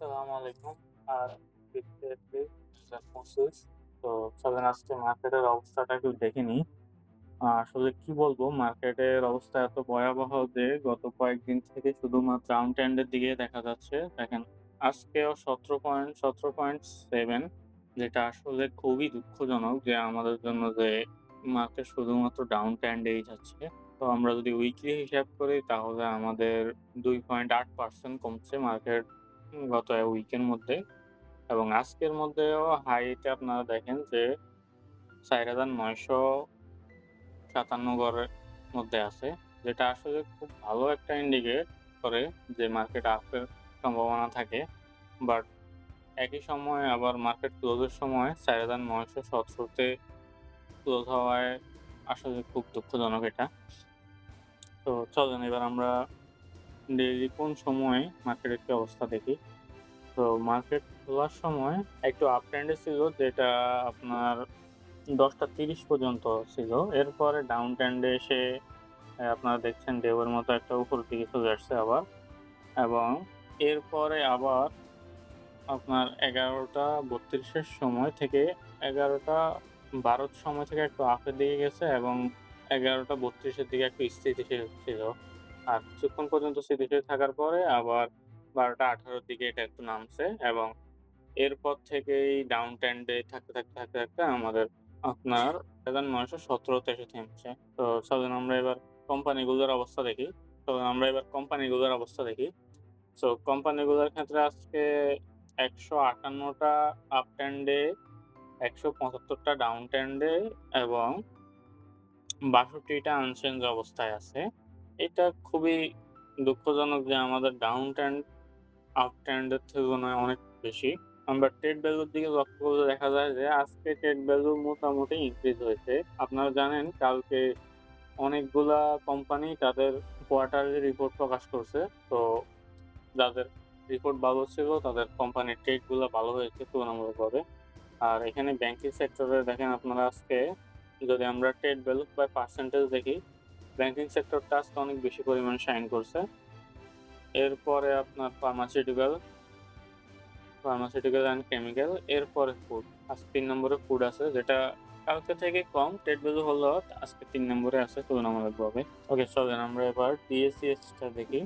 আসসালামু আলাইকুম। আর ২০২৫ তো চলেন আজকে মার্কেটের অবস্থাটা একটু দেখে নিই। আসলে কি বলব, মার্কেটের অবস্থা এত ভয়াবহ যে গত কয়েকদিন থেকে শুধুমাত্র ডাউন ট্রেন্ড এর দিকেই দেখা যাচ্ছে। দেখেন, আজকেও ১৭ পয়েন্ট ১৭.7 যেটা আসলে খুবই দুঃখজনক যে আমাদের জন্য যে মার্কেট শুধুমাত্র ডাউন ট্রেন্ড এই যাচ্ছে। তো আমরা যদি উইকলি হিসাব করি, তাহলে আমাদের ২.৮% কমছে মার্কেট গত উইকের মধ্যে এবং আজকের মধ্যেও হাইতে আপনারা দেখেন যে ৪৯৫৭ গড়ের মধ্যে আছে। যেটা আসলে খুব ভালো একটা ইন্ডিকেট করে যে মার্কেট আপের সম্ভাবনা থাকে। বাট একই সময়ে আবার মার্কেট ক্লোজের সময় ৪৯১৭ তে ক্লোজ হওয়ায় আসলে খুব দুঃখজনক এটা। তো চলেন, এবার আমরা ডেইলি কোন সময়ে মার্কেটের কি অবস্থা দেখি। তো মার্কেট খোলার সময় একটু আপ ট্রেন্ডে ছিল, যেটা আপনার ১০টা ৩০ পর্যন্ত ছিল। এরপরে ডাউন ট্রেন্ডে এসে আপনারা দেখছেন ঢেউয়ের মতো একটা উপরের দিকে চলে আসছে আবার এবং এরপরে আবার আপনার এগারোটা বত্রিশের সময় থেকে এগারোটা বারোর সময় থেকে একটু আপের দিকে গেছে এবং এগারোটা বত্রিশের দিকে একটু স্থিতিশীল ছিল। আর কিছুক্ষণ পর্যন্ত স্থিতিশীল থাকার পরে আবার বারোটা আঠারোর দিকে এটা একটু নামছে এবং এরপর থেকেই ডাউন ট্রেন্ডে থাকতে, থাকতে, থাকতে, থাকতে আমাদের আপনার ৯১৭ তে এসে থেমছে তো চলেন আমরা এবার কোম্পানিগুলোর অবস্থা দেখি। তো আমরা এবার কোম্পানিগুলোর অবস্থা দেখি। সো কোম্পানিগুলোর ক্ষেত্রে আজকে ১৫৮ টা আপ ট্রেন্ডে, একশো পঁচাত্তরটা ডাউন ট্রেন্ডে এবং ৬২ টা আনচেঞ্জ অবস্থায় আছে। এটা খুবই দুঃখজনক যে আমাদের ডাউন ট্রেন্ড আপ ট্রেন্ডের তুলনায় অনেক বেশি। আমরা ট্রেড ভ্যালুর দিকে লক্ষ্য করলে দেখা যায় যে আজকে ট্রেড ভ্যালু মোটামুটি ইনক্রিজ হয়েছে। আপনারা জানেন কালকে অনেকগুলা কোম্পানি তাদের কোয়ার্টারলি রিপোর্ট প্রকাশ করছে। তো যাদের রিপোর্ট ভালো ছিল তাদের কোম্পানির ট্রেডগুলা ভালো হয়েছে তুলনামূলকভাবে। আর এখানে ব্যাংকিং সেক্টরে দেখেন আপনারা আজকে যদি আমরা ট্রেড ভ্যালু বাই পার্সেন্টেজ দেখি, ব্যাংকিং সেক্টরটা আজকে অনেক বেশি পরিমাণে শাইন করছে। এরপরে আপনার ফার্মাসিউটিক্যাল ফার্মাসিউটিক্যাল অ্যান্ড কেমিক্যাল এরপরে ফুড। আজকে তিন নম্বরে ফুড আছে, যেটা কালকে থেকে কম ট্রেড ভ্যালু হলেও আজকে তিন নম্বরে আছে, তুলনামূলকভাবে। ওকে চলেন আমরা এবার TSEX টা দেখি।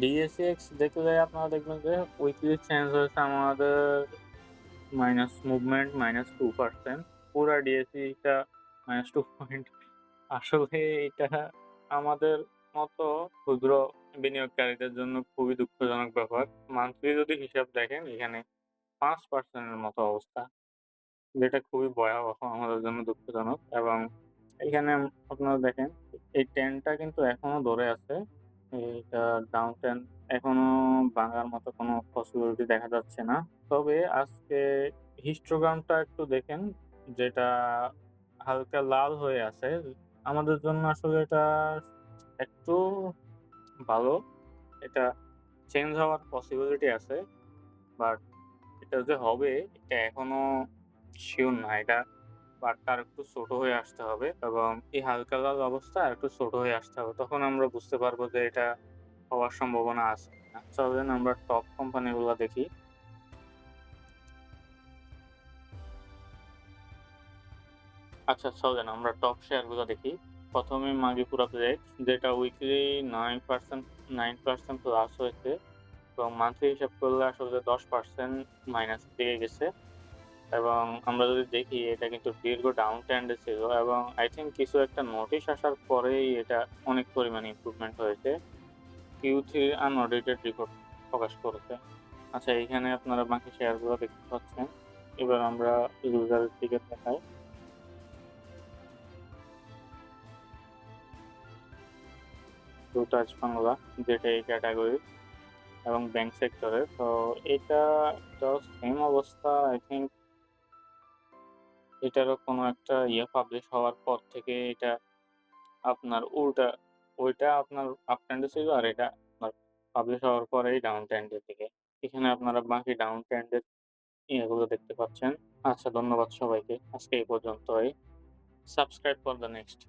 DSEX দেখলে আপনারা দেখবেন যে উইকলি চেঞ্জ হয়েছে আমাদের মাইনাস মুভমেন্ট -2% পুরা DSE টা টু পয়েন্ট। আসলে এটা আমাদের মতো ক্ষুদ্র বিনিয়োগকারীদের জন্য খুবই দুঃখজনক ব্যাপার। মান্থলি যদি হিসাব দেখেন, এখানে ৫% এর মতো অবস্থা। যেটা খুবই ভয়াবহ, আমাদের জন্য দুঃখজনক এবং এখানে আপনারা দেখেন, এই ট্রেন্ডটা কিন্তু এখনও ধরে আছে। এটা ডাউন ট্রেন্ড এখনও ভাঙার মতো কোনো পসিবিলিটি দেখা যাচ্ছে না। তবে আজকে হিস্টোগ্রামটা একটু দেখেন যেটা হালকা লাল হয়ে আছে। আমাদের জন্য আসলে এটা একটু ভালো। এটা চেঞ্জ হওয়ার পসিবিলিটি আছে। বাট এটা যে হবে, এটা এখনও সিউর না। এটা বারটা আরেকটু ছোট হয়ে আসতে হবে এবং এই হালকা লাল অবস্থা আর একটু ছোট হয়ে আসতে হবে। তখন আমরা বুঝতে পারব যে এটা হওয়ার সম্ভাবনা আছে। চলেন আমরা টপ কোম্পানিগুলো দেখি। আচ্ছা চলেন আমরা টপ শেয়ারগুলো দেখি। ১ম এ মাগিপুরা প্লেক্স যেটা উইকলি 9% 9% প্লাস হয়েছে এবং মান্থলি হিসাব করলে আসলে দশ পার্সেন্ট মাইনাস দিকে গেছে এবং আমরা যদি দেখি, এটা কিন্তু দীর্ঘ ডাউন ট্রেন্ডে ছিল এবং আই থিঙ্ক কিছু একটা নোটিশ আসার পরেই এটা অনেক পরিমাণে ইম্প্রুভমেন্ট হয়েছে। কিউ থ্রি আনঅডিটেড রিপোর্ট প্রকাশ করেছে। আচ্ছা এইখানে আপনারা বাকি শেয়ারগুলো দেখতে পাচ্ছেন। এবার আমরা ইউজারের দিকে তাকাই। টুটাচ বাংলা যেটা এই ক্যাটাগরির এবং ব্যাংক সেক্টরের। তো এটা সেম অবস্থা আই থিংক এটারও কোনো একটা ইয়ে পাবলিশ হওয়ার পর থেকে এটা আপনার উল্টা, ওইটা আপনার আপ ট্রেন্ডে ছিল আর এটা আপনার পাবলিশ হওয়ার পরেই ডাউন ট্রেন্ডের দিকে। এখানে আপনারা বাকি ডাউন ট্রেন্ডের ইয়েগুলো দেখতে পাচ্ছেন। আচ্ছা ধন্যবাদ সবাইকে। আজকে এই পর্যন্তই। Subscribe for the next.